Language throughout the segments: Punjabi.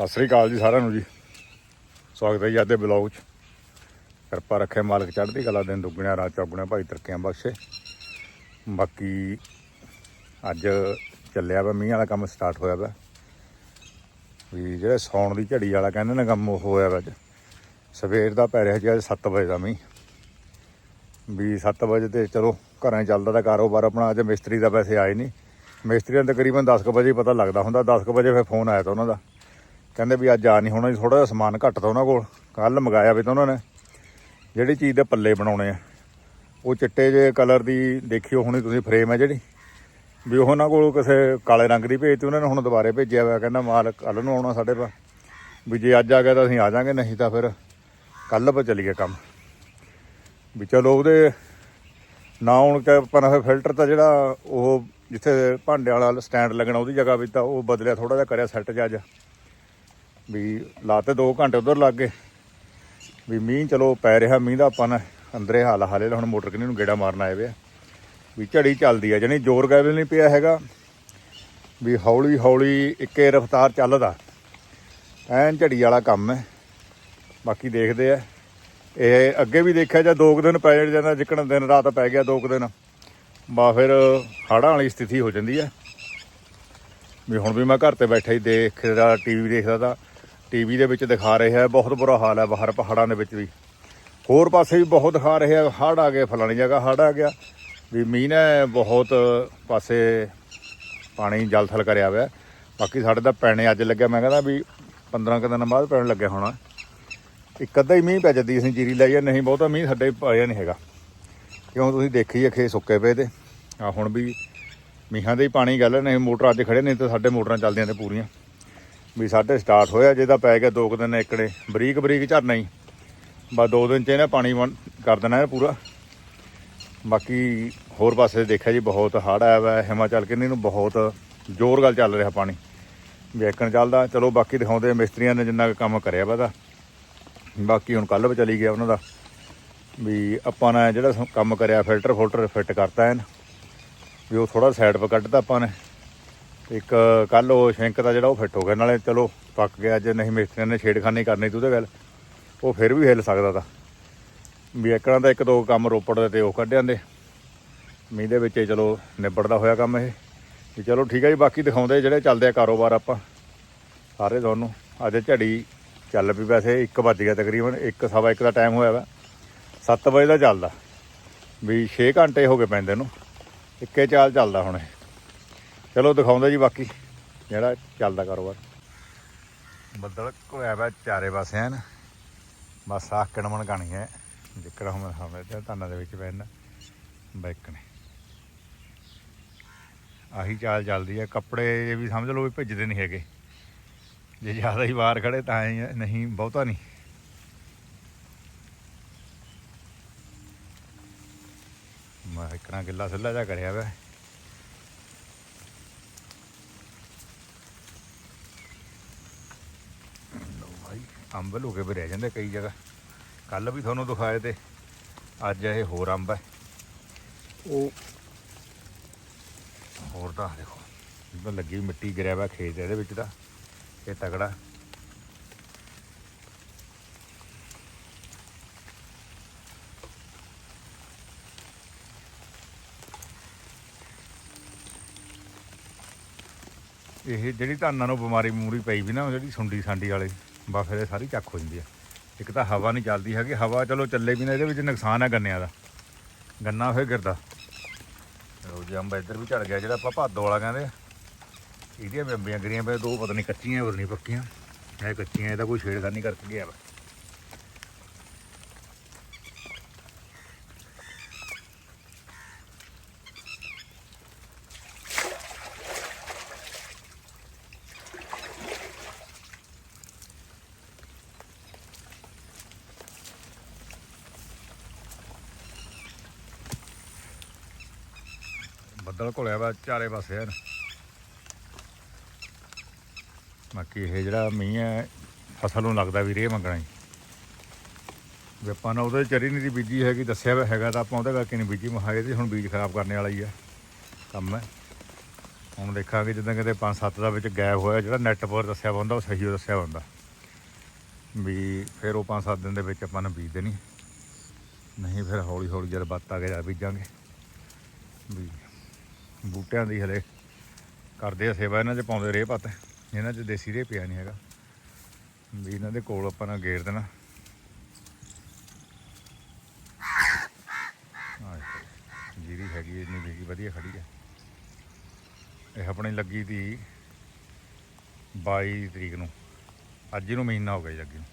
ਸਤਿ ਸ੍ਰੀ ਅਕਾਲ ਜੀ ਸਾਰਿਆਂ ਨੂੰ ਜੀ। ਸਵਾਗਤ ਹੈ ਜੀ ਅੱਜ ਦੇ ਬਲੌਗ 'ਚ। ਕਿਰਪਾ ਰੱਖੇ ਮਾਲਕ ਚੜ੍ਹਦੀ ਕਲਾ ਦਿਨ ਦੁੱਗਣਿਆ, ਰਾਤ ਚੌਗਣਿਆ, ਭਾਈ ਤਰੱਕੀਆਂ ਬਖਸ਼ੇ। ਬਾਕੀ ਅੱਜ ਚੱਲਿਆ ਵਾ, ਮੀਂਹ ਵਾਲਾ ਕੰਮ ਸਟਾਰਟ ਹੋਇਆ ਵਾ। ਵੀ ਜਿਹੜੇ ਸੌਣ ਦੀ ਝੜੀ ਵਾਲਾ ਕਹਿੰਦੇ ਨੇ ਕੰਮ ਉਹ ਹੋਇਆ ਵਾ ਅੱਜ। ਸਵੇਰ ਦਾ ਪੈ ਰਿਹਾ ਜੀ, ਅੱਜ 7 ਵਜੇ ਦਾ ਮੀਂਹ। ਵੀ 7 ਵਜੇ ਤੇ ਚਲੋ, ਘਰਾਂ 'ਚ ਚੱਲਦਾ ਤਾਂ ਕਾਰੋਬਾਰ ਆਪਣਾ, ਅੱਜ ਮਿਸਤਰੀ ਦਾ ਵੈਸੇ ਆਏ ਨਹੀਂ। ਮਿਸਤਰੀਆਂ ਨੂੰ ਤਕਰੀਬਨ 10 ਕੁ ਵਜੇ ਹੀ ਪਤਾ ਲੱਗਦਾ ਹੁੰਦਾ। 10 ਕੁ ਵਜੇ ਫਿਰ ਫੋਨ ਆਇਆ ਤਾਂ ਉਹਨਾਂ ਦਾ। ਕਹਿੰਦੇ ਵੀ ਅੱਜ ਆ ਨਹੀਂ ਹੋਣਾ ਜੀ ਥੋੜਾ ਜਿਹਾ ਸਮਾਨ ਘੱਟ ਤਾ ਉਹਨਾਂ ਕੋਲ। ਕੱਲ ਮੰਗਾਇਆ ਵੀ ਤਾਂ ਉਹਨਾਂ ਨੇ। ਜਿਹੜੀ ਚੀਜ਼ ਦੇ ਪੱਲੇ ਬਣਾਉਣੇ ਆ। ਉਹ ਚਿੱਟੇ ਜੇ ਕਲਰ ਦੀ ਦੇਖਿਓ ਹੁਣੇ ਤੁਸੀਂ ਫਰੇਮ ਹੈ ਜਿਹੜੀ। ਵੀ ਉਹ ਉਹਨਾਂ ਕੋਲ ਕਿਸੇ ਕਾਲੇ ਰੰਗ ਦੀ ਭੇਜਤੀ, ਉਹਨਾਂ ਨੇ ਹੁਣ ਦੁਬਾਰੇ ਭੇਜਿਆ ਹੋਇਆ ਕਹਿੰਦਾ ਮਾਲ ਕੱਲ ਨੂੰ ਆਉਣਾ ਸਾਡੇ ਪਾ ਵੀ ਜੇ ਅੱਜ ਆ ਗਿਆ ਤਾਂ ਅਸੀਂ ਆ ਜਾਾਂਗੇ, ਨਹੀਂ ਤਾਂ ਫਿਰ ਕੱਲ ਪਾ ਚੱਲੀਏ ਕੰਮ। ਵੀ ਚਲੋ ਉਹਦੇ ਨਾ ਹੁਣ ਕਿ ਆਪਾਂ ਨੇ ਫਿਰ ਫਿਲਟਰ ਤਾਂ ਜਿਹੜਾ ਉਹ ਜਿੱਥੇ ਭਾਂਡੇ ਵਾਲਾ ਸਟੈਂਡ ਲੱਗਣਾ ਉਹਦੀ ਜਗ੍ਹਾ ਵੀ ਤਾਂ ਉਹ ਬਦਲਿਆ ਥੋੜਾ ਜਿਹਾ ਕਰਿਆ ਸੈੱਟ ਜਿਹਾ ਅੱਜ ਵੀ ਲਾਤੇ 2 ਘੰਟੇ ਉਧਰ ਲੱਗ ਗਏ। ਵੀ ਮੀਂਹ ਚਲੋ ਪੈ ਰਿਹਾ, ਮੀਂਹ ਦਾ ਆਪਾਂ ਨੇ ਅੰਦਰੇ ਹਾਲ ਹਾਲੇ ਹੁਣ ਮੋਟਰ ਕਿੰਨੀ ਨੂੰ ਗੇੜਾ ਮਾਰਨ ਆਏ ਵੇ ਵੀ ਝੜੀ ਚੱਲਦੀ ਆ ਜਾਨੀ ਜ਼ੋਰ ਗੈਵਲ ਨਹੀਂ ਪਿਆ ਹੈਗਾ। ਵੀ ਹੌਲੀ ਹੌਲੀ ਇੱਕੇ ਰਫ਼ਤਾਰ ਚੱਲਦਾ। ਐਨ ਝੜੀ ਵਾਲਾ ਕੰਮ ਹੈ। ਬਾਕੀ ਦੇਖਦੇ ਆ। ਇਹ ਅੱਗੇ ਵੀ ਦੇਖਿਆ ਜਾਂ ਦੋ ਕੁ ਦਿਨ ਪੈ ਜਾਂਦਾ ਜਿੱਕਣ ਦਿਨ ਰਾਤ ਪੈ ਗਿਆ ਦੋ ਕੁ ਦਿਨ। ਬਾ ਫਿਰ ਹੜ੍ਹਾਂ ਵਾਲੀ ਸਥਿਤੀ ਹੋ ਜਾਂਦੀ ਹੈ। ਵੀ ਹੁਣ ਵੀ ਮੈਂ ਘਰ ਤੇ ਬੈਠਾ ਹੀ ਦੇਖਦਾ ਰਿਹਾ ਟੀਵੀ ਦੇਖਦਾ ਤਾਂ ਟੀਵੀ ਦੇ ਵਿੱਚ ਦਿਖਾ ਰਿਹਾ ਬਹੁਤ ਬੁਰਾ ਹਾਲ ਹੈ ਬਾਹਰ ਪਹਾੜਾਂ ਦੇ ਵਿੱਚ ਵੀ। ਹੋਰ ਪਾਸੇ ਵੀ ਬਹੁਤ ਦਿਖਾ ਰਹੇ ਰਿਹਾ ਹੜ੍ਹ ਆ ਗਏ ਫਲਾਣੀ ਜਗ੍ਹਾ ਹੜ੍ਹ ਆ ਗਿਆ। ਵੀ ਮੀਂਹ ਨੇ ਬਹੁਤ ਪਾਸੇ ਪਾਣੀ ਜਲ ਥਲ ਕਰਿਆ ਹੋਇਆ ਬਾਕੀ ਸਾਡੇ ਤਾਂ ਪੈਣੇ ਅੱਜ ਲੱਗਿਆ, ਮੈਂ ਕਹਿੰਦਾ ਵੀ 15 ਕੁ ਦਿਨ ਬਾਅਦ ਪੈਣ ਲੱਗਿਆ ਹੋਣਾ। ਇੱਕ ਅੱਧਾ ਹੀ ਮੀਂਹ ਪੈ ਜੱਦੀ, ਅਸੀਂ ਜੀਰੀ ਲਾਈ ਆ ਨਹੀਂ ਬਹੁਤਾ ਮੀਂਹ ਸਾਡੇ ਪਾਇਆ ਨਹੀਂ ਹੈਗਾ। ਕਿਉਂ ਤੁਸੀਂ ਦੇਖੀ ਆ ਖੇ ਸੁੱਕੇ ਪਏ ਤੇ। ਆ ਹੁਣ ਵੀ ਮੀਂਹਾਂ ਦੇ ਹੀ ਪਾਣੀ ਗੱਲ ਨਹੀਂ ਮੋਟਰ ਅੱਜ ਖੜੇ ਨਹੀਂ ਤਾਂ ਸਾਡੇ ਮੋਟਰਾਂ ਚੱਲਦੀਆਂ ਤੇ ਪੂਰੀਆਂ। ਵੀ ਸਾਡੇ ਸਟਾਰਟ ਹੋਇਆ ਜੇ ਤਾਂ ਪੈ ਗਿਆ ਦੋ ਕੁ ਦਿਨ ਏਕੜੇ। ਬਰੀਕ ਬਰੀਕ ਝਰਨਾ ਹੀ। ਬਸ ਦੋ ਦਿਨ ਚ ਇਹਨੇ ਪਾਣੀ ਵੰਡ- ਕਰ ਦੇਣਾ ਇਹ ਪੂਰਾ। ਬਾਕੀ ਹੋਰ ਪਾਸੇ ਦੇਖਿਆ ਜੀ, ਬਹੁਤ ਹੜ੍ਹ ਆਇਆ ਵਾ, ਹਿਮਾਚਲ ਕਿੰਨੀ ਨੂੰ ਬਹੁਤ ਜ਼ੋਰ ਗੱਲ ਚੱਲ ਰਿਹਾ ਪਾਣੀ। ਵੇਖਣ ਚੱਲਦਾ, ਚਲੋ ਬਾਕੀ ਦਿਖਾਉਂਦੇ ਮਿਸਤਰੀਆਂ ਨੇ ਜਿੰਨਾ ਕੁ ਕੰਮ ਕਰਿਆ ਵਾ ਦਾ ਬਾਕੀ ਹੁਣ ਕੱਲ੍ਹ ਵੀ ਚਲੀ ਗਿਆ ਉਹਨਾਂ ਦਾ, ਵੀ ਆਪਾਂ ਨੇ ਜਿਹੜਾ ਸ- ਕੰਮ ਕਰਿਆ, ਫਿਲਟਰ ਫੁਲਟਰ ਫਿੱਟ ਕਰਤਾ ਐਨ ਵੀ ਉਹ ਥੋੜਾ ਸਾਈਡ 'ਤੇ ਕੱਢਤਾ ਆਪਾਂ ਨੇ। ਇੱਕ ਕੱਲ ਉਹ ਸ਼ਿੰਕ ਦਾ ਜਿਹੜਾ ਉਹ ਫਿੱਟ ਹੋ ਗਿਆ, ਨਾਲੇ ਚਲੋ ਪੱਕ ਗਿਆ ਜੇ ਨਹੀਂ ਮਿਸਤਰੀਆਂ ਨੇ ਛੇੜਖਾਨੀ ਕਰਨੀ ਤੇ ਗੱਲ ਉਹ ਫਿਰ ਵੀ ਹਿੱਲ ਸਕਦਾ ਤਾਂ। ਵੀ ਇੱਕਣਾ ਦਾ ਇੱਕ ਦੋ ਕੰਮ ਰੋਪੜ ਦੇ ਤੇ ਉਹ ਕੱਢ ਜਾਂਦੇ ਮੀਂਹ ਦੇ ਵਿੱਚ ਹੀ ਚਲੋ ਨਿਬੜਦਾ ਹੋਇਆ ਕੰਮ ਇਹ। ਵੀ ਚਲੋ ਠੀਕ ਹੈ ਜੀ, ਬਾਕੀ ਦਿਖਾਉਂਦੇ ਜਿਹੜੇ ਚੱਲਦੇ ਆ ਕਾਰੋਬਾਰ ਆਪਾਂ, ਸਾਰੇ ਤੁਹਾਨੂੰ। ਅੱਜ ਝੜੀ ਚੱਲ ਪਈ ਵੈਸੇ 1 ਵੱਜ ਗਿਆ ਤਕਰੀਬਨ 1 ਸਵਾ 1 ਦਾ ਟਾਈਮ ਹੋਇਆ ਵਾ। 7 ਵਜੇ ਦਾ ਚੱਲਦਾ। ਵੀ 6 ਘੰਟੇ ਹੋ ਗਏ ਪੈਂਦੇ ਨੂੰ। ਇੱਕੇ ਚਾਲ ਚੱਲਦਾ ਹੁਣ ਇਹ। ਚਲੋ ਦਿਖਾਉਂਦਾ ਜੀ ਬਾਕੀ ਜਿਹੜਾ ਚੱਲਦਾ ਕਾਰੋਬਾਰ। ਬੱਦਲ ਕੋਇਆ ਵਾ ਚਾਰੇ ਪਾਸੇ ਹਨ। ਬਸ ਆਕਣ ਕਿਣਮਣ ਕਣੀ ਹੈ ਜਿੱਕੜ ਹੁਣ ਹਮੇ ਤੇ ਧਾਨਾਂ ਦੇ ਵਿੱਚ ਪੈਣ ਬੈਕਣੇ ਆਹੀ ਚਾਲ ਚੱਲਦੀ ਹੈ ਕੱਪੜੇ ਵੀ ਸਮਝ ਲਓ ਵੀ ਭਿੱਜਦੇ ਨਹੀਂ ਹੈਗੇ। ਜੇ ਜ਼ਿਆਦਾ ਹੀ ਬਾਹਰ ਖੜੇ ਤਾਂ ਹੀ ਨਹੀਂ, ਬਹੁਤਾ ਨਹੀਂ। ਮੈਂ ਇਕਣਾ ਗਿੱਲਾ ਸਿੱਲਾ ਜਾ ਕਰਿਆ ਵਾ ਲਓ ਭਾਈ ਅੰਬ ਲੁਕੇ ਵੀ ਰਹਿ ਜਾਂਦੇ ਕਈ ਜਗ੍ਹਾ। ਕੱਲ ਵੀ ਤੁਹਾਨੂੰ ਦਿਖਾਏ ਤੇ ਅੱਜ ਇਹ ਹੋਰ ਅੰਬ ਹੈ। ਉਹ ਹੋਰ ਤਾਂ ਦੇਖੋ, ਜਿੱਦਾਂ ਲੱਗੀ ਮਿੱਟੀ ਗਿਰਿਆ ਵਾ ਖੇਤ ਇਹਦੇ ਵਿੱਚ ਤਾਂ, ਇਹ ਤਗੜਾ। ਇਹ ਜਿਹੜੀ ਧਾਨਾਂ ਨੂੰ ਬਿਮਾਰੀ ਬਮੂਰੀ ਪਈ ਵੀ ਨਾ ਜਿਹੜੀ ਸੁੰਡੀ ਸਾਂਡੀ ਵਾਲੇ। ਬਾ ਫਿਰ ਇਹ ਸਾਰੀ ਚੱਕ ਹੋ ਜਾਂਦੀ ਆ। ਇੱਕ ਤਾਂ ਹਵਾ ਨਹੀਂ ਚੱਲਦੀ ਹੈਗੀ, ਹਵਾ ਚਲੋ ਚੱਲੇ ਵੀ ਨਾ, ਇਹਦੇ ਵਿੱਚ ਨੁਕਸਾਨ ਹੈ ਗੰਨਿਆਂ ਦਾ। ਗੰਨਾ ਫਿਰ ਗਿਰਦਾ। ਉਹ ਜੀ ਅੰਬ ਇੱਧਰ ਵੀ ਝੜ ਗਿਆ, ਜਿਹੜਾ ਆਪਾਂ ਭਾਦੋ ਵਾਲਾ ਕਹਿੰਦੇ ਆ। ਇਹਦੀਆਂ ਵੀ ਅੰਬੀਆਂ ਗਰੀਆਂ ਪਏ, ਦੋ ਪਤਾ ਨਹੀਂ ਕੱਚੀਆਂ ਹੋਰ ਨਹੀਂ ਪੱਕੀਆਂ। ਇਹ ਕੱਚੀਆਂ, ਇਹਦਾ ਕੋਈ ਛੇੜਖਾਨੀ ਕਰਕੇ ਗਿਆ ਵਾ ਬੱਦਲ ਘੁਲਿਆ ਵਾ, ਚਾਰੇ ਪਾਸੇ ਹਨ ਬਾਕੀ ਇਹ ਜਿਹੜਾ ਮੀਂਹ ਹੈ ਫਸਲ ਨੂੰ ਲੱਗਦਾ ਵੀ ਰੇਹ ਮੰਗਣਾ ਹੀ। ਵੀ ਆਪਾਂ ਨੇ ਉਹਦੇ ਚਰੀ ਨਹੀਂ ਦੀ ਬੀਜੀ ਹੈਗੀ, ਦੱਸਿਆ ਵਾ ਹੈਗਾ ਤਾਂ ਆਪਾਂ ਉਹਦੇ ਕਰਕੇ ਨਹੀਂ ਬੀਜੀ ਮਹਾਏ ਤੇ ਹੁਣ ਬੀਜ ਖਰਾਬ ਕਰਨੇ ਵਾਲਾ ਹੀ ਆ, ਕੰਮ ਹੈ। ਹੁਣ ਦੇਖਾਂਗੇ ਜਦੋਂ ਕਿਤੇ 5-7 ਦਾ ਵਿੱਚ ਗੈਪ ਹੋਇਆ, ਜਿਹੜਾ ਨੈਟ ਪਰ ਦੱਸਿਆ ਹੁੰਦਾ, ਉਹ ਸਹੀ ਓ ਦੱਸਿਆ ਹੁੰਦਾ। ਵੀ ਫਿਰ ਉਹ 5-7 ਦਿਨ ਦੇ ਵਿੱਚ ਆਪਾਂ ਨੇ ਬੀਜ ਦੇਣੀ ਨਹੀਂ, ਫਿਰ ਹੌਲੀ ਹੌਲੀ ਜਦ ਬੱਤ ਆ ਕੇ ਜਾ ਬੀਜਾਂਗੇ। ਵੀ ਬੂਟਿਆਂ ਦੀ ਹਲੇ ਕਰਦੇ ਆ ਸੇਵਾ, ਇਹਨਾਂ 'ਚ ਪਾਉਂਦੇ ਰੇਹ ਪੱਤ। ਇਹਨਾਂ 'ਚ ਦੇਸੀ ਰੇਹ ਪਿਆ ਨਹੀਂ ਹੈਗਾ। ਵੀ ਇਹਨਾਂ ਦੇ ਕੋਲ ਆਪਾਂ ਨੇ ਗੇਰ ਦੇਣਾ। ਆਹ ਜੀਰੀ ਹੈਗੀ ਇੰਨੀ ਵਿਕੀ ਵਧੀਆ ਖੜੀ ਹੈ ਇਹ ਆਪਣੀ ਲੱਗੀ ਤੀ 22 ਤਰੀਕ ਨੂੰ। ਅੱਜ ਨੂੰ ਮਹੀਨਾ ਹੋ ਗਿਆ ਜੀ, ਲੱਗੀ ਨੂੰ।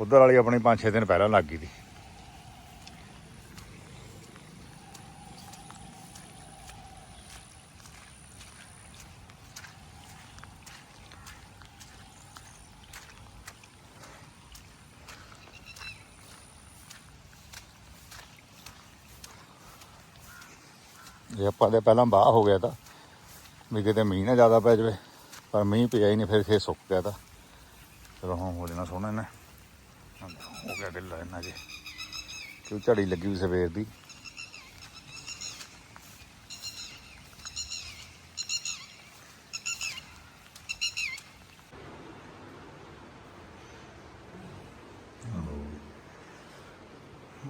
ਉਧਰ ਵਾਲੀ ਆਪਣੀ 5-6 ਦਿਨ ਪਹਿਲਾਂ ਲੱਗ ਗਈ ਤੀ ਪਹਿਲਾਂ ਬਾਹ ਹੋ ਗਿਆ ਤਾਂ। ਵੀ ਕਿਤੇ ਮੀਂਹ ਨਾ ਜ਼ਿਆਦਾ ਪੈ ਜਾਵੇ, ਪਰ ਮੀਂਹ ਪਿਆ ਹੀ ਨਹੀਂ, ਫਿਰ ਖੇ ਸੁੱਕ ਗਿਆ ਤਾਂ। ਚਲੋ ਹੁਣ ਹੋ ਜਾਣਾ ਸੋਹਣਾ ਇਹਨੇ। ਹੋ ਗਿਆ ਢਿੱਲਾ ਇਹਨਾਂ ਜੇ। ਕਿਉਂ ਝੜੀ ਲੱਗੀ ਵੀ ਸਵੇਰ ਦੀ।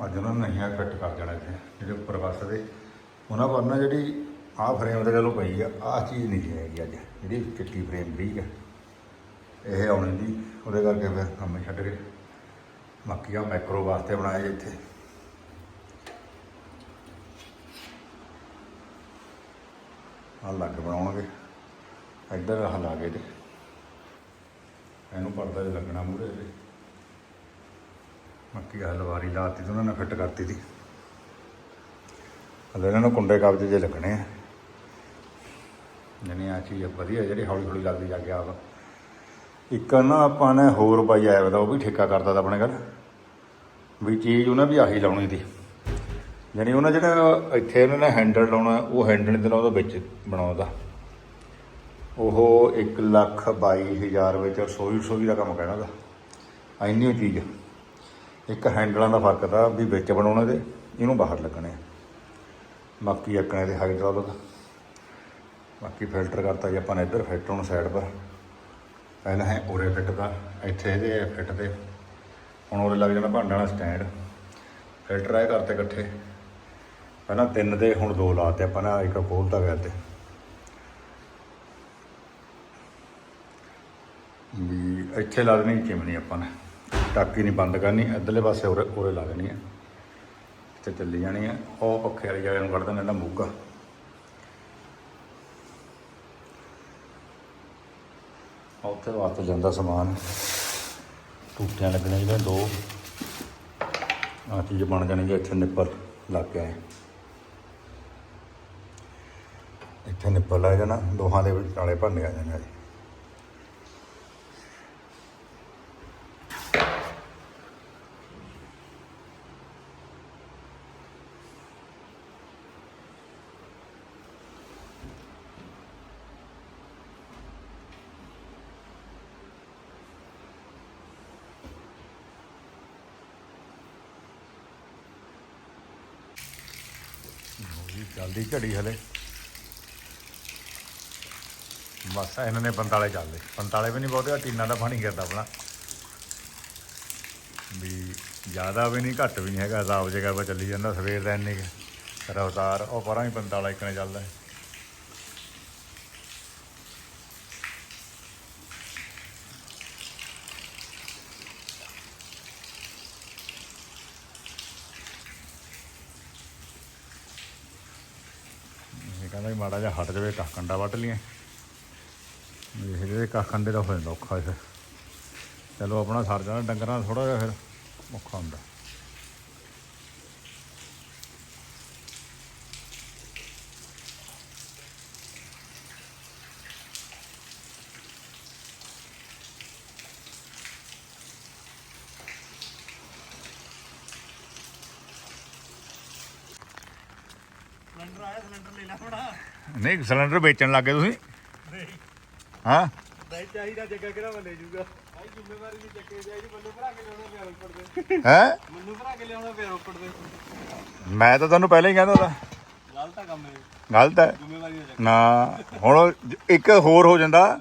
ਅੱਜ ਉਹਨਾਂ ਨੇ ਨਹੀਂ ਫਿੱਟ ਕਰ ਦੇਣਾ ਇੱਥੇ, ਜਿਹੜੇ ਉੱਪਰ ਬੱਸ ਦੇ। ਉਹਨਾਂ ਪਰ ਜਿਹੜੀ ਆਹ ਫਰੇਮ ਤੇ ਚਲੋ ਪਈ ਆ, ਆਹ ਚੀਜ਼ ਨਹੀਂ ਹੈਗੀ ਅੱਜ, ਜਿਹੜੀ ਚਿੱਟੀ ਫਰੇਮ ਠੀਕ ਹੈ ਇਹ ਆਉਣੀ ਦੀ ਉਹਦੇ ਕਰਕੇ ਫਿਰ ਕੰਮ ਛੱਡ ਕੇ ਬਾਕੀ ਆ ਮੈਕਰੋ ਵਾਸਤੇ ਬਣਾਇਆ ਇੱਥੇ। ਆਹ ਲੱਗ ਬਣਾਉਣਗੇ। ਇੱਧਰ ਆਹ ਲਾ ਕੇ ਤੇ। ਇਹਨੂੰ ਪਰਦਾ ਜਿਹਾ ਲੱਗਣਾ ਮੂਰੇ ਤੇ। ਬਾਕੀ ਆਹ ਲਵਾਰੀ ਲਾਤੀ ਤੇ ਉਹਨਾਂ ਨੇ ਫਿੱਟ ਕਰਤੀ ਸੀ। ਹਲੇ ਇਹਨਾਂ ਨੂੰ ਕੁੰਡੇ ਕਬਜੇ ਜੇ ਲੱਗਣੇ ਆ। ਜਣੀ ਆ ਚੀਜ਼ ਵਧੀਆ, ਜਿਹੜੀ ਹੌਲੀ ਹੌਲੀ ਲੱਗਦੀ ਜਾ ਕੇ ਆਪ। ਇੱਕ ਨਾ ਆਪਾਂ ਨੇ ਹੋਰ ਬਾਈ ਆਇਆ ਵਾ, ਉਹ ਵੀ ਠੇਕਾ ਕਰਦਾ ਤਾਂ ਆਪਣੇ ਘਰ। ਵੀ ਚੀਜ਼ ਉਹਨਾਂ ਵੀ ਆਹੀ ਲਾਉਣੀ ਦੀ ਜਾਣੀ ਉਹਨਾਂ ਜਿਹੜਾ ਇੱਥੇ ਉਹਨਾਂ ਨੇ ਹੈਂਡਲ ਲਾਉਣਾ, ਉਹ ਹੈਂਡਲ ਦੇ ਨਾਲ ਲਾਉਂਦਾ ਵਿੱਚ ਬਣਾਉਂਦਾ ਉਹ 1 ਲੱਖ 22 ਹਜ਼ਾਰ ਵਿੱਚ ਰਸੋਈ ਰਸੋਈ ਦਾ ਕੰਮ ਕਹਿਣਾ ਦਾ ਇੰਨੀ ਓ ਚੀਜ਼। ਇੱਕ ਹੈਂਡਲਾਂ ਦਾ ਫ਼ਰਕ ਤਾਂ ਵੀ ਵਿੱਚ ਬਣਾਉਣੇ ਦੇ ਇਹਨੂੰ ਬਾਹਰ ਲੱਗਣੇ ਆ। ਬਾਕੀ ਅੱਕਣੇ ਦੇ ਹਾਈਡ੍ਰੋਲਿਕ ਬਾਕੀ ਫਿਲਟਰ ਕਰਤਾ ਜੀ ਆਪਾਂ ਨੇ ਇੱਧਰ ਫਿੱਟ ਹੁਣ ਸਾਈਡ ਪਰ। ਪਹਿਲਾਂ ਹੈ ਉਰੇ ਫਿੱਟ ਦਾ ਇੱਥੇ ਇਹਦੇ ਫਿੱਟ ਤੇ। ਹੁਣ ਉਰੇ ਲੱਗ ਜਾਣਾ ਭਾਂਡਾ ਵਾਲਾ ਸਟੈਂਡ ਫਿਲਟਰ ਆਏ ਕਰਤੇ ਇਕੱਠੇ। ਪਹਿਲਾਂ ਤਿੰਨ ਦੇ, ਹੁਣ ਦੋ ਲਾਤੇ ਆਪਾਂ ਨਾ ਇੱਕ ਖੋਲਤਾ ਗਿਆ ਤੇ ਵੀ ਇੱਥੇ ਲਾ ਦੇਣੀ ਚਿਮਨੀ ਆਪਾਂ ਨੇ। ਟਾਕੀ ਨਹੀਂ ਬੰਦ ਕਰਨੀ, ਇੱਧਰਲੇ ਪਾਸੇ ਉਰੇ ਉਰੇ ਲਾ ਦੇਣੀ ਹੈ ਤੇ ਚੱਲੀ ਜਾਣੀ ਹੈ ਉਹ ਪੱਖੇ ਵਾਲੀ ਜਗ੍ਹਾ ਨੂੰ ਕੱਢ ਦੇਣਾ ਮੂਗਾ। ਉੱਥੇ ਵਾਸਤੇ ਜਾਂਦਾ ਸਮਾਨ। ਟੂਟੀਆਂ ਲੱਗਣੀਆਂ ਜਿਹੜੇ ਦੋ। ਆਹ ਚੀਜ਼ ਬਣ ਜਾਣੀ ਜੀ ਇੱਥੇ ਨਿੱਪਲ ਲੱਗ ਗਿਆ ਇੱਥੇ ਨਿੱਪਲ ਲੱਗ ਜਾਣਾ, ਦੋਹਾਂ ਦੇ ਵਿੱਚ ਨਾਲੇ ਭੰਨੇ ਆ ਜਾਣੇ ਜੀ ਚੱਲਦੀ ਜਲਦੀ ਝੜੀ ਹਲੇ। ਬਸ, ਇਹਨਾਂ ਨੇ 45 ਚੱਲਦੇ 45 ਵੀ ਨਹੀਂ ਬਹੁਤੇ, ਆਹ ਟੀਨਾਂ ਦਾ ਪਾਣੀ ਕਰਦਾ ਆਪਣਾ। ਵੀ ਜ਼ਿਆਦਾ ਵੀ ਨਹੀਂ, ਘੱਟ ਵੀ ਨਹੀਂ ਹੈਗਾ, ਹਿਸਾਬ ਜਗ੍ਹਾ ਪਰ ਚੱਲੀ ਜਾਂਦਾ, ਸਵੇਰ ਦਾ ਇੰਨੀ ਕੁ ਰਫਤਾਰ, ਉਹ ਪਰਾਂ ਹੀ 45 ਇੱਕ ਨੇ ਚੱਲਦਾ ਹੈ। ਇਹ ਕਹਿੰਦਾ ਵੀ ਮਾੜਾ ਜਿਹਾ ਹਟ ਜਾਵੇ ਕੱਖ ਕੰਡਾ ਵੱਢ ਲਈਏ ਇਹ ਜਿਹੜੇ ਕੱਖ ਕੰਡੇ ਦਾ ਹੋ ਜਾਂਦਾ ਔਖਾ ਫਿਰ ਚਲੋ ਆਪਣਾ ਸਰ ਜਾਣਾ ਡੰਗਰਾਂ ਦਾ ਥੋੜਾ ਜਿਹਾ ਫਿਰ ਔਖਾ ਹੁੰਦਾ। ਸਿਲੰਡਰ ਆਇਆ, ਸਿਲੰਡਰ ਲੈ ਲੈ ਥੋੜਾ ਨਹੀਂ ਸਿਲੰਡਰ ਵੇਚਣ ਲੱਗੇ ਤੁਸੀਂ? ਨਹੀਂ। ਹਾਂ? ਨਹੀਂ ਚਾਹੀਦਾ ਜੱਗਾ ਕਿਹੜਾ ਮੈਂ ਲੈ ਜਾਊਗਾ? ਭਾਈ ਜ਼ਿੰਮੇਵਾਰੀ ਨਹੀਂ ਚੱਕੇ ਜਾਈ ਮੈਨੂੰ ਭਰਾ ਕੇ ਲਿਆਉਣਾ ਪਿਆ ਰੋਪੜ ਦੇ। ਹੈ? ਮੈਨੂੰ ਭਰਾ ਕੇ ਲਿਆਉਣਾ ਪਿਆ ਰੋਪੜ ਦੇ। ਮੈਂ ਤਾਂ ਤੁਹਾਨੂੰ ਪਹਿਲਾਂ ਹੀ ਕਹਿੰਦਾ ਤਾਂ ਗਲਤ ਆ ਕੰਮ ਇਹ। ਗਲਤ ਹੈ ਜ਼ਿੰਮੇਵਾਰੀ ਨਾ ਨਾ ਹੁਣ ਇੱਕ ਹੋਰ ਹੋ ਜਾਂਦਾ।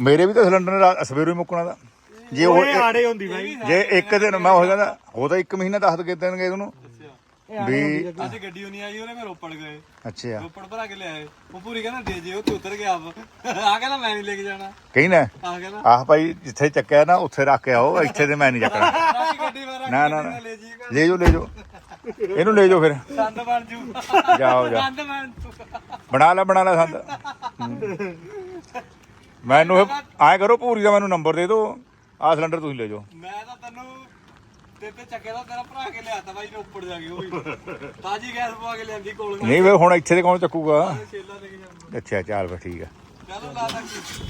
ਮੇਰੇ ਵੀ ਤਾਂ ਸਿਲੰਡਰ ਰਾ- ਸਵੇਰੋਂ ਹੀ ਮੁੱਕਣਾ ਦਾ ਜੇ ਉਹ ਆੜੇ ਹੁੰਦੀ ਬਾਈ। ਜੇ ਇੱਕ ਦਿਨ ਮੈਂ ਹੋ ਜਾਂਦਾ ਉਹ ਤਾਂ ਇੱਕ ਮਹੀਨਾ ਦੱਸ ਕੇ ਦੇਣਗੇ ਉਹਨੂੰ ਅੱਛਾ ਵੀ ਅੱਜ ਗੱਡੀ ਉਹ ਨਹੀਂ ਆਈ ਉਹਨੇ ਮੈਂ ਰੋਪੜ ਗਏ। ਅੱਛਾ। ਰੋਪੜ ਭਰਾ ਕੇ ਲਿਆਏ। ਉਹ ਪੂਰੀ ਕਹਿੰਦਾ ਦੇ ਜੇ ਉਹ ਤੇ ਉਤਰ ਗਿਆ ਆਪ। ਆ ਕਹਿੰਦਾ ਮੈਂ ਨਹੀਂ ਲੈ ਕੇ ਜਾਣਾ। ਕਹੀ ਨਾ ਆ ਕਹਿੰਦਾ ਆਹ ਭਾਈ ਜਿੱਥੇ ਚੱਕਿਆ ਨਾ ਉੱਥੇ ਰੱਖ ਕੇ ਆਓ ਇੱਥੇ ਤੇ ਮੈਂ ਨਹੀਂ ਚੱਕਣਾ। ਰਾਤੀ ਗੱਡੀ ਮਾਰਾ ਨਾ ਨਾ ਨਾ। ਲੈ ਜੀ ਲੈ ਜਾਓ ਲੈ ਜਾਓ। ਇਹਨੂੰ ਲੈ ਜਾਓ ਫਿਰ। ਸੰਦ ਬਣ ਜੂ। ਜਾਓ ਜਾ ਸੰਦ ਬਣ ਜੂ। ਬਣਾ ਲੈ ਬਣਾ ਲੈ ਸੰਦ। ਹੂੰ। ਮੈਨੂੰ ਐ ਕਰੋ ਭੂਰੀ ਦਾ ਮੈਨੂੰ ਨੰਬਰ ਦੇ ਦਿਓ। ਆਹ ਸਿਲੰਡਰ ਤੁਸੀਂ ਲੈ ਜਾਓ। ਮੈਂ ਤਾਂ ਤੈਨੂੰ ਤੇ ਤੇ ਚੱਕੇ ਦਾ ਤੇਰਾ ਭਰਾ ਕੇ ਲਿਆਤਾ ਬਾਈ ਰੋਪੜ ਜਾ ਕੇ ਉਹ ਵੀ। ਤਾਜੀ ਗੈਸ ਪਵਾ ਕੇ ਲਿਆਂਦੀ ਕੋਲ ਨਹੀਂ ਵੇ ਹੁਣ ਇੱਥੇ ਤੇ ਕੌਣ ਚੱਕੂਗਾ? ਛੇਲਾ ਲੈ ਕੇ ਜਾਂਦਾ ਅੱਛਾ ਚੱਲ ਫਿਰ ਠੀਕ ਆ। ਚਲੋ ਲਾ ਦਾਂਗੇ।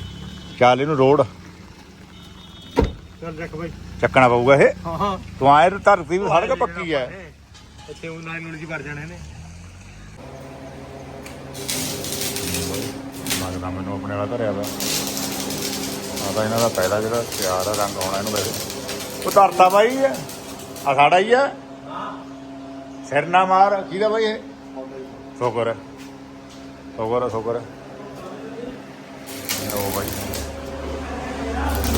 ਚੱਲ ਇਹਨੂੰ ਰੋਡ ਚੱਲ ਰੱਖ ਬਾਈ। ਚੱਕਣਾ ਪਊਗਾ ਇਹ? ਹਾਂ ਹਾਂ। ਤੂੰ ਆਏ ਤਾਂ ਧਰਤੀ ਵੀ ਸੜਕ ਪੱਕੀ ਐ ਇੱਥੇ ਉਹ ਨਾਈ ਨੂਲ ਜੀ ਵਰ ਜਾਣੇ ਨੇ। ਲੱਗਦਾ ਮੈਨੂੰ ਆਪਣੇ ਵਾਲਾ ਧਰਿਆ ਵਾ। ਆ ਤਾਂ ਇਹਨਾਂ ਦਾ ਪਹਿਲਾ ਜਿਹੜਾ ਤਿਆਰ ਆ ਰੰਗ ਆਉਣਾ ਇਹਨੂੰ ਵੈਸੇ ਉਹ ਧਰਤਾ ਬਾਈ ਆ ਸਾਡਾ ਹੀ ਆ। ਸਿਰ ਨਾ ਮਾਰ। ਕਿਹਦਾ ਬਾਈ ਇਹ? ਸ਼ੁਕਰ। ਹੈ ਸ਼ੁਕਰ ਹੈ ਸ਼ੁਕਰ। ਹੈ ਉਹ ਬਾਈ।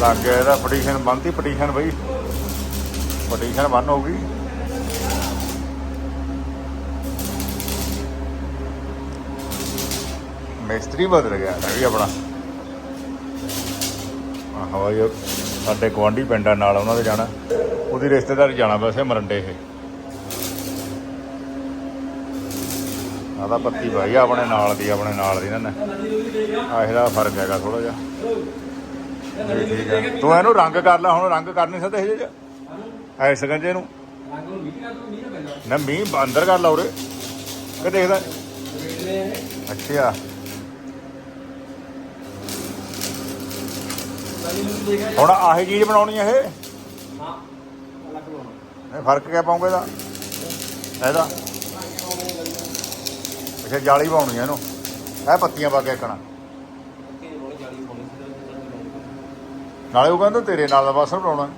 ਲੱਗ ਗਿਆ ਇਹਦਾ ਪਟੀਸ਼ਨ ਬੰਨਤੀ ਪਟੀਸ਼ਨ ਬਾਈ। ਪਟੀਸ਼ਨ ਬੰਨ ਹੋ ਗਈ। ਮਿਸਤਰੀ ਬਦਲ ਗਿਆ, ਇਹ ਆਪਣਾ। ਆਹ ਹਵਾਈ ਸਾਡੇ ਗਵਾਂਢੀ ਪਿੰਡਾਂ ਨਾਲ ਉਹਨਾਂ ਦੇ ਜਾਣਾ। ਉਹਦੀ ਰਿਸ਼ਤੇਦਾਰੀ ਜਾਣਾ ਵੈਸੇ ਮਰੰਡੇ ਇਹ ਆਦਾ ਪੱਤੀ ਭਾਈ ਆਪਣੇ ਨਾਲ ਦੀ, ਆਪਣੇ ਨਾਲ ਦੀ ਇਹਨਾਂ ਨੇ। ਫ਼ਰਕ ਹੈਗਾ ਥੋੜਾ ਜਿਹਾ। ਠੀਕ ਹੈ ਤੂੰ ਇਹਨੂੰ ਰੰਗ ਕਰ ਲੈ, ਹੁਣ ਰੰਗ ਕਰ ਨਹੀਂ ਸਕਦੇ ਇਹ ਜੇ ਐ ਸਕੰਜੇ ਨੂੰ। ਨਾ ਮੀਂਹ ਅੰਦਰ ਕਰ ਲਾ ਉਰੇ। ਕਿ ਦੇਖਦਾ। ਅੱਛਾ। ਹੁਣ ਆਹੀ ਚੀਜ਼ ਬਣਾਉਣੀ ਹੈ ਇਹ? ਇਹ ਫ਼ਰਕ ਕਿਆ ਪਾਉਂਗੇ ਇਹਦਾ? ਇਹਦਾ? ਅੱਛਾ ਜਾਲੀ ਪਾਉਣੀ ਹੈ ਇਹਨੂੰ। ਇਹ ਪੱਤੀਆਂ ਪਾ ਕੇ ਇੱਕਣਾ ਨਾਲੇ ਉਹ ਕਹਿੰਦਾ ਤੇਰੇ ਨਾਲ ਦਾ ਬਸ ਬਣਾਉਣਾ।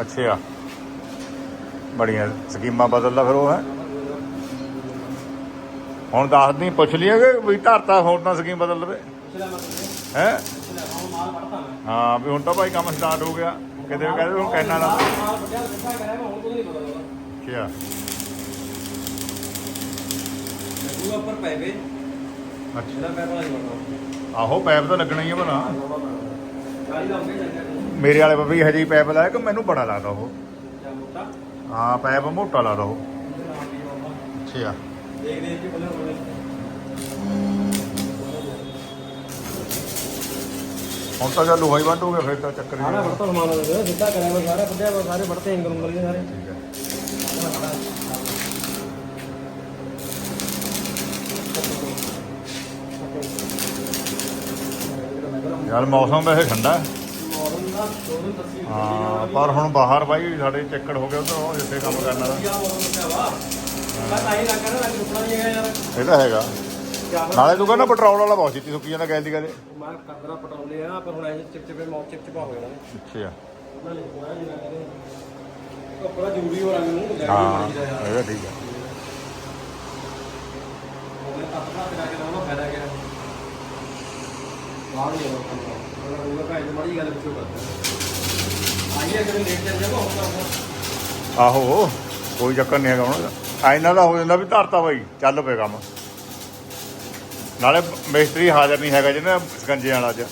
ਅੱਛਾ। ਬੜੀਆਂ ਸਕੀਮਾਂ ਬਦਲਦਾ ਫਿਰ ਉਹ ਹੈ। ਹੁਣ ਦੱਸ ਦੀ ਪੁੱਛ ਲਈਏ ਕਿ ਵੀ ਧਰਤਾ ਹੋਰ ਤਾਂ ਸਕੀਮ ਬਦਲ ਲਵੇ ਹੈ? ਹਾਂ। ਵੀ ਹੁਣ ਤਾਂ ਭਾਈ ਕੰਮ ਸਟਾਰਟ ਹੋ ਗਿਆ। ਕਿਤੇ ਵੀ ਕਹਿੰਦੇ ਹੁਣ ਕਹਿਣਾ ਨਾ। ਉੱਪਰ ਅੱਛਾ। ਆਹੋ ਪੈਪ ਤਾਂ ਲੱਗਣਾ ਹੀ ਆ ਭਲਾ। ਮੇਰੇ ਵਾਲੇ ਬੱਬੀ ਹਜੇ ਹੀ ਪੈਪ ਲਾਇਆ ਕਿ ਮੈਨੂੰ ਬੜਾ ਲੱਗਦਾ ਉਹ। ਹਾਂ ਪੈਪ ਮੋਟਾ ਲੱਗਦਾ ਉਹ। ਅੱਛਾ। ਦੇਖ ਦੇਖ ਕੇ ਬੱਲੇ ਹੁਣ ਤਾਂ ਜੇ ਲੋਹਾ ਹੀ ਬੰਦ ਹੋ ਗਿਆ ਫਿਰ ਤਾਂ ਚੱਕਰ ਹੀ ਸਾਰਾ ਨਹੀਂ ਬਰਤਨ ਮਾਰ ਲਓ ਸਿੱਧਾ ਕਰਿਆ ਮੈਂ ਸਾਰਾ ਵੱਡਿਆ ਵਾ ਸਾਰੇ ਬੜਤੇ ਏਂਗਲ ਉਂਗਲ ਜਿਹੇ ਸਾਰੇ। ਠੀਕ ਹੈ। ਯਾਰ ਮੌਸਮ ਵੈਸੇ ਠੰਡਾ ਹੈ। ਦਾ ਹਾਂ ਪਰ ਹੁਣ ਬਾਹਰ ਬਾਈ ਸਾਡੇ ਚੱਕੜ ਹੋ ਗਿਆ ਉਧਰ ਜਿੱਥੇ ਕੰਮ ਕਰਨ। ਤਾਂ ਹੀ ਨਹੀਂ ਯਾਰ। ਇਹ ਤਾਂ ਹੈਗਾ। ਨਾਲੇ ਤੂੰ ਕਹਿੰਦਾ ਪੈਟਰੋਲ ਵਾਲਾ ਬਹੁਤ ਛੇਤੀ ਸੁੱਕੀ ਜਾਂਦਾ ਗੈਸ ਦੀ ਕਦੇ ਮੈਂ ਕਰਦਰਾ ਪਟਾਉਂਦੇ ਆ ਪਰ ਹੁਣ ਐਸੇ ਚਿਪ ਚਿਪੇ ਮੌਤ ਚਿਪ ਚਿਪਾ ਹੋ ਜਾਣਾ। ਅੱਛਾ। ਉਹਨਾਂ ਨੇ ਹੋਇਆ ਜ਼ਰੂਰੀ ਹੋ ਰੰਗ ਨੂੰ ਹਾਂ ਮਰਜ਼ੀ ਦਾ ਯਾਰ ਇਹ ਤਾਂ ਠੀਕ ਹੈ ਉਹਨੇ ਤੱਕ ਤੱਕ ਕਰਾ ਕੇ ਲਾਉਣਾ ਫਾਇਦਾ ਕਿਆ ਬਾਹਰ ਹੀ ਆਉਂਦਾ ਕੰਮ ਉਹਨਾਂ ਨੂੰ ਭਾਈ ਤੇ ਮੜੀ ਗੱਲ ਪੁੱਛੋ ਕਰਦਾ ਆਈਏ ਅਗਰ ਲੇਟ ਚੱਲ ਜਾਵਾਂ ਹੁਣ ਤਾਂ ਹੁਣ ਆਹੋ ਕੋਈ ਚੱਕਰ ਨਹੀਂ ਹੈਗਾ ਹੁਣ। ਆ ਇਹਨਾਂ ਦਾ ਹੋ ਜਾਂਦਾ ਵੀ ਧਰਤਾ ਬਾਈ ਚੱਲ ਪਏ ਕੰਮ। ਨਾਲੇ ਮਿਸਤਰੀ ਹਾਜ਼ਰ ਨਹੀਂ ਹੈਗਾ ਜਿਹਨੇ ਸਕੰਜੇ ਵਾਲਾ ਅੱਜ ਹੈ?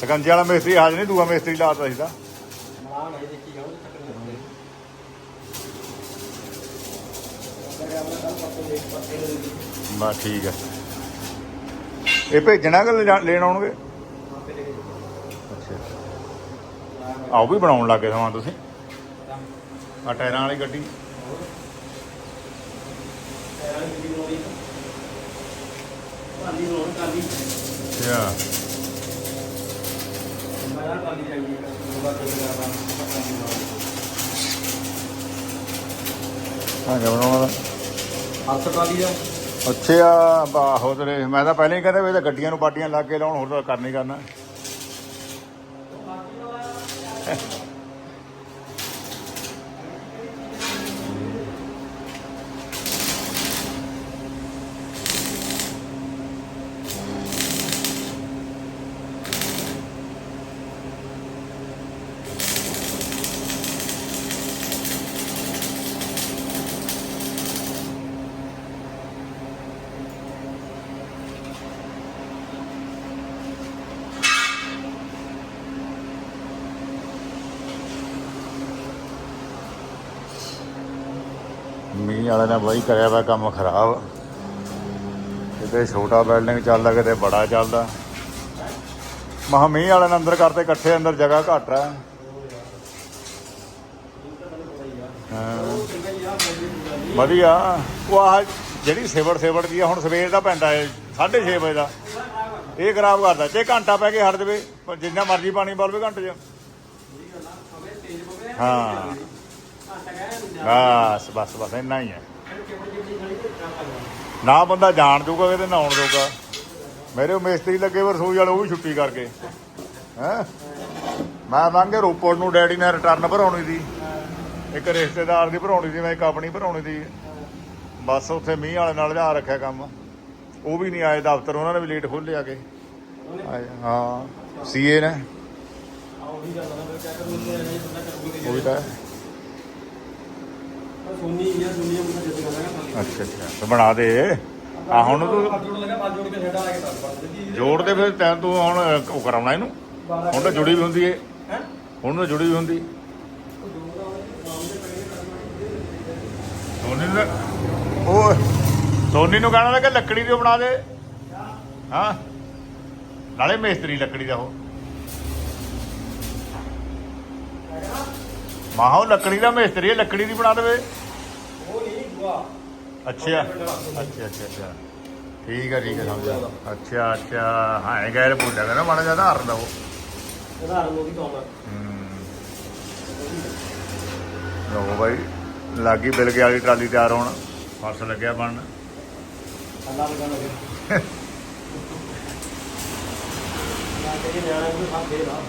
ਸਕੰਜੇ ਵਾਲਾ ਮਿਸਤਰੀ ਹਾਜ਼ਰ ਨਹੀਂ ਦੂਆ ਮਿਸਤਰੀ ਲਾਤਾ ਸੀ ਤਾਂ ਮਾਂ ਨਹੀਂ ਦੇਖੀ ਜਾਓ ਚੱਕਰ ਨਹੀਂ ਹੁੰਦੇ ਅਗਰ ਆਪਣਾ ਕੱਲ ਪਰਸੋਂ ਦੇਖ ਪਰਸੋਂ ਦੇ ਬਸ ਠੀਕ ਹੈ ਇਹ ਭੇਜਣਾ ਕਿ ਲੈਣ ਆਉਣਗੇ ਅੱਛਾ ਆਓ ਵੀ ਬਣਾਉਣ ਲੱਗੇ ਸਮਾਂ ਤੁਸੀਂ? ਆ ਟਾਇਰਾਂ ਵਾਲੀ ਗੱਡੀ। ਕਾਲੀ ਰੋਣ ਕਾਲੀ ਅੱਛਾ। ਮੈਂ ਕਾਲੀ ਚਾਹੀਦੀ ਹੈ। ਉਹਦਾ ਤੇ ਕਰਾਵਾ ਪਤਾ ਨਹੀਂ ਹਾਂ। ਕਿਆ ਬਣਾਉਣਾ ਦਾ ਹੱਥ ਕਾਲੀ ਦਾ ਅੱਛਾ ਬਾਹੋ ਤੇਰੇ ਮੈਂ ਤਾਂ ਪਹਿਲਾਂ ਹੀ ਕਹਿੰਦਾ ਵੀ ਤਾਂ ਗੱਡੀਆਂ ਨੂੰ ਪਾਟੀਆਂ ਲਾ ਕੇ ਲਾਉਣ ਹੋਰ ਤਾਂ ਕਰਨੀ ਹੀ ਕਰਨਾ ਮੀਂਹ ਵਾਲੇ ਨੇ ਬਾਈ ਕਰਿਆ ਵਾ ਕੰਮ ਖਰਾਬ। ਕਿਤੇ ਛੋਟਾ ਬਿਲਡਿੰਗ ਚੱਲਦਾ, ਕਿਤੇ ਬੜਾ ਚੱਲਦਾ। ਮਹਾ ਮੀਂਹ ਵਾਲੇ ਨੇ ਅੰਦਰ ਕਰਤੇ, ਇਕੱਠੇ ਅੰਦਰ ਜਗ੍ਹਾ ਘੱਟ ਆ। ਵਧੀਆ। ਉਹ ਆਹ ਜਿਹੜੀ ਸੇਵੜ ਸੇਵੜ ਦੀ ਆ, ਹੁਣ ਸਵੇਰ ਦਾ ਪੈਂਦਾ ਹੈ 6:30 ਵਜੇ ਦਾ। ਇਹ ਖਰਾਬ ਕਰਦਾ, ਜੇ ਘੰਟਾ ਪੈ ਕੇ ਹਟ ਜਾਵੇ, ਜਿੰਨਾ ਮਰਜ਼ੀ ਪਾਣੀ ਪਾਲਵੇ ਘੰਟੇ 'ਚ। ਹਾਂ। ਬਸ ਬਸ ਬਸ, ਇੰਨਾ ਹੀ ਹੈ ਨਾ ਬੰਦਾ ਜਾਣ ਜੂਗਾ ਕਿਤੇ ਨਹਾਉਣ ਜੂਗਾ। ਮੇਰੇ ਉਹ ਮਿਸਤਰੀ ਲੱਗੇ ਵੇ ਰਸੋਈ ਵਾਲੇ, ਉਹ ਵੀ ਛੁੱਟੀ ਕਰਕੇ। ਹੈ? ਮੈਂ ਲੰਘੇ ਰੋਪੜ ਨੂੰ ਡੈਡੀ ਨੇ ਰਿਟਰਨ ਭਰਾਉਣੀ ਦੀ ਇੱਕ ਰਿਸ਼ਤੇਦਾਰ ਦੀ ਭਰਾਉਣੀ ਸੀ, ਮੈਂ ਇੱਕ ਆਪਣੀ ਭਰਾਉਣੀ ਦੀ ਬਸ ਉੱਥੇ ਮੀਂਹ ਵਾਲੇ ਨਾਲ ਜਾ ਰੱਖਿਆ ਕੰਮ। ਉਹ ਵੀ ਨਹੀਂ ਆਏ, ਦਫ਼ਤਰ ਉਹਨਾਂ ਨੇ ਵੀ ਲੇਟ ਖੋਲਿਆ ਕੇ। ਆਏ, ਹਾਂ, ਸੀਏ ਨੇ। ਉਹ ਵੀ ਤਾਂ ਸੋਨੀ ਹੀ ਆ ਸੋਨੀ ਮੁੰਡਾ ਜਿੱਤ ਗਿਆ ਅੱਛਾ ਅੱਛਾ। ਤੇ ਬਣਾ ਦੇ। ਆ ਹੁਣ ਤੂੰ ਜੋੜ ਲਗਾ ਪੰਜ ਜੋੜ ਕੇ ਛੱਡਾ ਆ ਕੇ ਦੱਸ ਬਣ ਦਿੱਤੀ ਜੋੜ ਦੇ ਫਿਰ ਤੈਨੂੰ ਤੂੰ ਹੁਣ ਉਹ ਕਰਾਉਣਾ ਇਹਨੂੰ। ਹੁਣ ਤਾਂ ਜੁੜੀ ਵੀ ਹੁੰਦੀ ਏ। ਹੈ? ਹੁਣ ਤਾਂ ਜੁੜੀ ਵੀ ਹੁੰਦੀ। ਸੋਨੀ ਨੂੰ ਤਾਂ- ਉਹ ਸੋਨੀ ਨੂੰ ਕਹਿਣਾ ਕਿ ਲੱਕੜੀ ਦੀ ਬਣਾ ਦੇ। ਹਾਂ। ਨਾਲੇ ਮੇਸਤਰੀ ਲੱਕੜੀ ਦਾ ਉਹ। ਮਾਹੋ ਲੱਕੜੀ ਦਾ ਮੇਸਤਰੀ ਹੈ ਲੱਕੜੀ ਦੀ ਬਣਾ ਦੇਵੇ। ਗੁਆ ਅੱਛਾ ਅੱਛਾ ਅੱਛਾ ਅੱਛਾ। ਠੀਕ ਹੈ ਠੀਕ ਹੈ ਸਮਝਿਆ ਅੱਛਾ ਅੱਛਾ। ਹਾਂ ਇਹ ਗੈਰ ਬੋਲਿਆ ਕਰਨਾ ਮਾੜਾ ਹਰ ਦਾ ਉਹ ਉਦਾਹਰਨ ਨੂੰ ਵੀ ਕਹਣਾ ਲੋ ਬਾਈ ਲੱਗੀ ਬਿਲਗੇ ਵਾਲੀ ਟਰਾਲੀ ਤਿਆਰ ਹੋਣ। ਫਰਸ਼ ਲੱਗਿਆ ਬਣਨ। ਅੱਲਾ ਲਗਾ ਲਗੇ। ਨਾ ਕਿ ਨਿਆਣਾ ਨੂੰ ਸਾਥ ਦੇ ਲਾ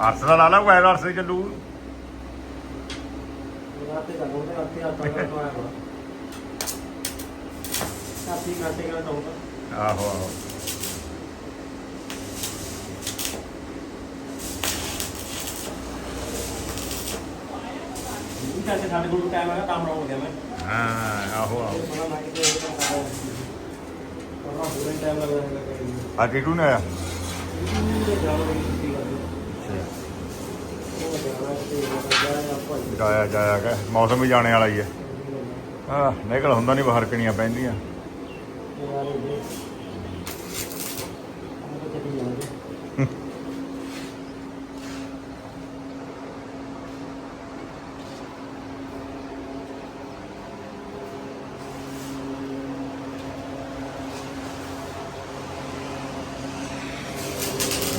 ਅਰਸ ਦਾ ਲਾ ਲਾ ਕੋਈ ਅਰਸ ਹੀ ਚੱਲੂ। ਰਾਤੇ ਦਾ ਲੋਟੇ ਰਾਤੇ ਆ ਤਾਂ ਕਾਟੇ ਟੌਂਕਾ ਆਹੋ ਆਹੋ। ਇਹ ਕਰਕੇ ਸਾਡੇ ਕੋਲ ਟਾਈਮ ਹੈਗਾ ਕੰਮ ਲਾਉਣ ਗਿਆ ਮੈਂ। ਹਾਂ ਆਹੋ ਆਹੋ। ਸੋਨਾ ਨਾ ਕਿ ਤੇ ਕੰਮ ਕਰ ਰਿਹਾ ਹਾਂ ਪੂਰਾ ਟਾਈਮ ਲੱਗਦਾ ਹੈ ਆ ਟੀਟੂ ਨੇ ਆਇਆ? ਇਹ ਜਾਓ ਜਾਇਆ ਜਾਇਆ ਕਿ ਮੌਸਮ ਵੀ ਜਾਣੇ ਵਾਲਾ ਹੀ ਹੈ। ਆ ਨਿਕਲ ਹੁੰਦਾ ਨਹੀਂ ਬਾਹਰ ਕਿਣੀਆਂ ਪੈਂਦੀਆਂ ਯਾਰ ਇਹ ਉਹ ਚੱਲੀ ਜਾਂਦੇ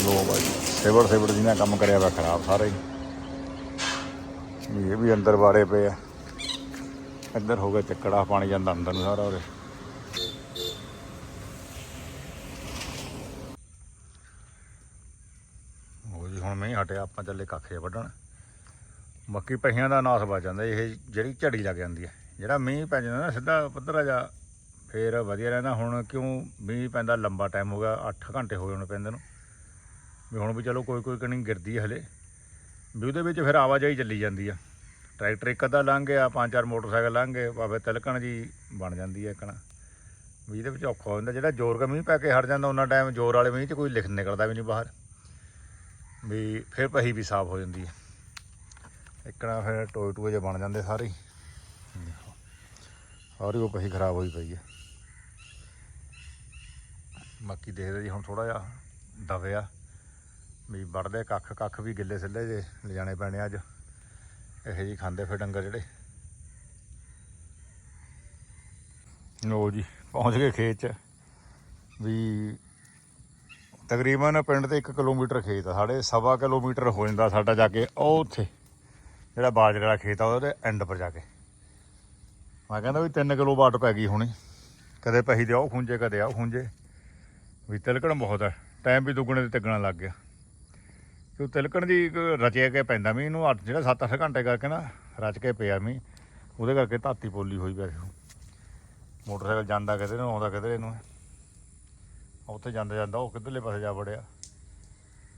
ਲੋ ਬਾਈ ਸੇਵੜ ਸੇਵੜ ਜੀ ਨੇ ਕੰਮ ਕਰਿਆ ਵਾ ਖਰਾਬ ਸਾਰਾ ਹੀ। ਇਹ ਵੀ ਅੰਦਰ ਬਾਰੇ ਪਏ ਆ। ਇੱਧਰ ਹੋ ਗਿਆ ਚੱਕੜਾ, ਪਾਣੀ ਜਾਂਦਾ ਅੰਦਰ ਨੂੰ ਸਾਰਾ ਉਰੇ। ਉਹ ਜੀ ਹੁਣ ਮੀਂਹ ਹਟਿਆ, ਆਪਾਂ ਚੱਲੇ ਕੱਖੇ ਵੱਢਣ। ਬਾਕੀ ਪਹੀਆਂ ਦਾ ਨਾਸ ਬਚ ਜਾਂਦਾ, ਇਹ ਜਿਹੜੀ ਝੜੀ ਲੱਗ ਜਾਂਦੀ ਹੈ ਜਿਹੜਾ ਮੀਂਹ ਪੈ ਜਾਂਦਾ ਨਾ, ਸਿੱਧਾ ਪੱਧਰਾ ਜਾ, ਫੇਰ ਵਧੀਆ ਰਹਿੰਦਾ। ਹੁਣ ਕਿਉਂ ਮੀਂਹ ਪੈਂਦਾ, ਲੰਬਾ ਟਾਈਮ ਹੋ ਗਿਆ 8 ਘੰਟੇ ਹੋ ਗਏ ਹੁਣ ਪੈਂਦੇ ਨੂੰ। ਵੀ ਹੁਣ ਵੀ ਚਲੋ ਕੋਈ ਕੋਈ ਕਣੀ ਗਿਰਦੀ ਹੈ ਹਲੇ। ਵੀ ਉਹਦੇ ਵਿੱਚ ਫਿਰ ਆਵਾਜਾਈ ਚੱਲੀ ਜਾਂਦੀ ਆ। ਟਰੈਕਟਰ ਇੱਕ ਅੱਧਾ ਲੰਘ ਗਿਆ ਪੰਜ ਚਾਰ ਮੋਟਰਸਾਈਕਲ ਲੰਘ ਗਏ, ਭਾਵੇਂ ਤਿਲਕਣ ਜੀ ਬਣ ਜਾਂਦੀ ਹੈ ਇੱਕਣਾ ਵੀ ਇਹਦੇ ਵਿੱਚ ਔਖਾ ਹੋ ਜਾਂਦਾ, ਜਿਹੜਾ ਜ਼ੋਰ ਕਾ ਮੀਂਹ ਪੈ ਕੇ ਹਟ ਜਾਂਦਾ, ਉਹਨਾਂ ਟਾਈਮ ਜ਼ੋਰ ਵਾਲੇ ਮੀਂਹ 'ਚ ਕੋਈ ਲਿਖ ਨਿਕਲਦਾ ਵੀ ਨਹੀਂ ਬਾਹਰ। ਵੀ ਫਿਰ ਪਹੀ ਵੀ ਸਾਫ਼ ਹੋ ਜਾਂਦੀ ਹੈ ਇੱਕਣਾ ਫਿਰ ਟੋਏ ਟੂਏ ਜੇ ਬਣ ਜਾਂਦੇ ਸਾਰੇ ਸਾਰੀ ਉਹ ਪਹੀ ਖਰਾਬ ਹੋਈ ਪਈ ਹੈ ਬਾਕੀ ਦੇਖਦੇ ਜੀ ਹੁਣ ਥੋੜਾ ਜਿਹਾ ਦਵਿਆ ਵੀ ਵੜਦੇ ਕੱਖ ਕੱਖ ਵੀ ਗਿੱਲੇ ਸਿੱਲੇ ਜੇ ਲਿਜਾਣੇ ਪੈਣੇ ਅੱਜ। ਇਹੋ ਜੀ ਖਾਂਦੇ ਫਿਰ ਡੰਗਰ ਜਿਹੜੇ। ਲੋ ਜੀ, ਪਹੁੰਚ ਗਏ ਖੇਤ ਚ। ਵੀ ਤਕਰੀਬਨ ਪਿੰਡ ਤੇ 1 ਕਿਲੋਮੀਟਰ ਖੇਤ ਆ, ਸਾਡੇ ਸਵਾ ਕਿਲੋਮੀਟਰ ਹੋ ਜਾਂਦਾ ਸਾਡਾ ਜਾ ਕੇ। ਉਹ ਉੱਥੇ, ਜਿਹੜਾ ਬਾਜਰੇ ਵਾਲਾ ਖੇਤ ਆ, ਉਹਦੇ ਐਂਡ ਪਰ ਜਾ ਕੇ। ਮੈਂ ਕਹਿੰਦਾ ਵੀ 3 ਕਿਲੋ ਵਾਟ ਪੈ ਗਈ ਹੁਣੇ। ਕਦੇ ਪਹੀ ਦੇ ਆਓ ਖੁੰਝੇ, ਕਦੇ ਆਓ ਖੁੰਝੇ। ਵੀ ਤਿਲਕਣ ਬਹੁਤ ਹੈ ਟਾਈਮ ਵੀ ਦੁੱਗਣੇ ਤੇ ਤੱਗਣਾ ਲੱਗ ਗਿਆ। ਕਿਉਂ ਤਿਲਕਣ ਦੀ ਇੱਕ ਰਚਿਆ ਕੇ ਪੈਂਦਾ ਮੀਂਹ ਨੂੰ, ਅੱਠ, ਜਿਹੜਾ 7-8 ਘੰਟੇ ਕਰਕੇ ਨਾ ਰਚ ਕੇ ਪਿਆ ਮੀਂਹ। ਉਹਦੇ ਕਰਕੇ ਧਾਤੀ ਪੋਲੀ ਹੋਈ ਪਈ ਮੋਟਰਸਾਈਕਲ ਜਾਂਦਾ ਕਿਤੇ ਨੂੰ, ਆਉਂਦਾ ਕਿਤੇ ਨੂੰ। ਉੱਥੇ ਜਾਂਦਾ ਜਾਂਦਾ ਉਹ ਕਿੱਧਰਲੇ ਪਾਸੇ ਜਾ ਵੜਿਆ।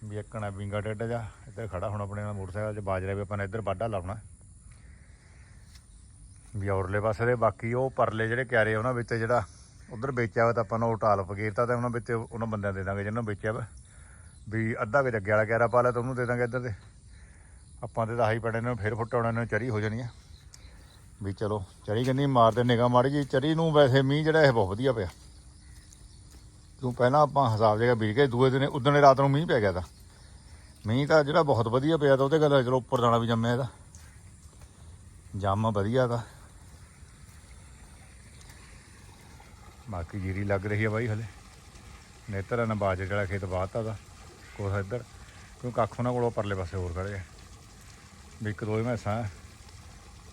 ਵੀ ਇੱਕਣਾ ਵਿੰਗਾ ਟੇਡਾ ਜਾ, ਇੱਧਰ ਖੜਾ ਹੁਣ ਆਪਣੇ ਨਾਲ ਮੋਟਰਸਾਈਕਲ 'ਚ ਬਾਜ ਰਿਹਾ ਵੀ ਆਪਾਂ ਨੇ ਇੱਧਰ ਵਾਢਾ ਲਾਉਣਾ। ਵੀ ਔਰਲੇ ਪਾਸੇ ਦੇ ਬਾਕੀ ਉਹ ਪਰਲੇ ਜਿਹੜੇ ਕਿਆਰੇ ਉਹਨਾਂ ਵਿੱਚ ਜਿਹੜਾ ਉਧਰ ਵੇਚਿਆ ਵਾ ਤਾਂ ਆਪਾਂ ਨੂੰ ਉਹ ਟਾਲ ਫਕੀਰਤਾ ਤੇ ਉਹਨਾਂ ਵਿੱਚ ਉਹਨਾਂ ਬੰਦਿਆਂ ਦੇ ਦਾਂਗੇ, ਜਿਹਨਾਂ ਵੇਚਿਆ ਵਾ। ਵੀ ਅੱਧਾ ਕੁ ਜੱਗੇ ਵਾਲਾ ਕਿਆਰਾ ਪਾ ਲਿਆ ਤਾਂ ਉਹਨੂੰ ਦੇ ਦਾਂਗੇ ਇੱਧਰ ਦੇ ਆਪਾਂ ਤੇ ਤਾਂ ਆਹੀ ਪੈਣੇ ਨੇ, ਫਿਰ ਫੁੱਟਾਉਣਾ ਨੇ, ਚਰੀ ਹੋ ਜਾਣੀ ਆ। ਵੀ ਚਲੋ, ਚਰੀ ਕੰਨੀ ਮਾਰਦੇ ਨਿਗਾ ਮਾੜੀ ਜੀ ਚਰੀ ਨੂੰ ਵੈਸੇ ਮੀਂਹ ਜਿਹੜਾ ਇਹ ਬਹੁਤ ਵਧੀਆ ਪਿਆ। ਕਿਉਂ ਪਹਿਲਾਂ ਆਪਾਂ ਹਿਸਾਬ ਜਗ੍ਹਾ ਬੀਜ ਕੇ ਦੂਏ ਦਿਨ ਉਦੋਂ ਰਾਤ ਨੂੰ ਮੀਂਹ ਪੈ ਗਿਆ ਤਾਂ। ਮੀਂਹ ਤਾਂ ਜਿਹੜਾ ਬਹੁਤ ਵਧੀਆ ਪਿਆ ਤਾਂ ਉਹਦੇ ਗੱਲ ਚਲੋ ਉੱਪਰ ਦਾਣਾ ਵੀ ਜੰਮਿਆ ਇਹਦਾ। ਜੰਮ ਵਧੀਆ ਦਾ ਬਾਕੀ ਜੀਰੀ ਲੱਗ ਰਹੀ ਹੈ ਬਾਈ ਹਲੇ। ਨੇਤਰ ਨਾ ਬਾਜਰੇ ਵਾਲਾ ਖੇਤ ਬਾਤਾ ਦਾ ਕੋਸ ਇੱਧਰ, ਕਿਉਂਕਿ ਕੱਖ ਉਹਨਾਂ ਕੋਲੋਂ ਪਰਲੇ ਪਾਸੇ ਹੋਰ ਖੜੇ ਆ। ਵੀ ਇੱਕ ਦੋ ਹੀ ਮੈਸਾਂ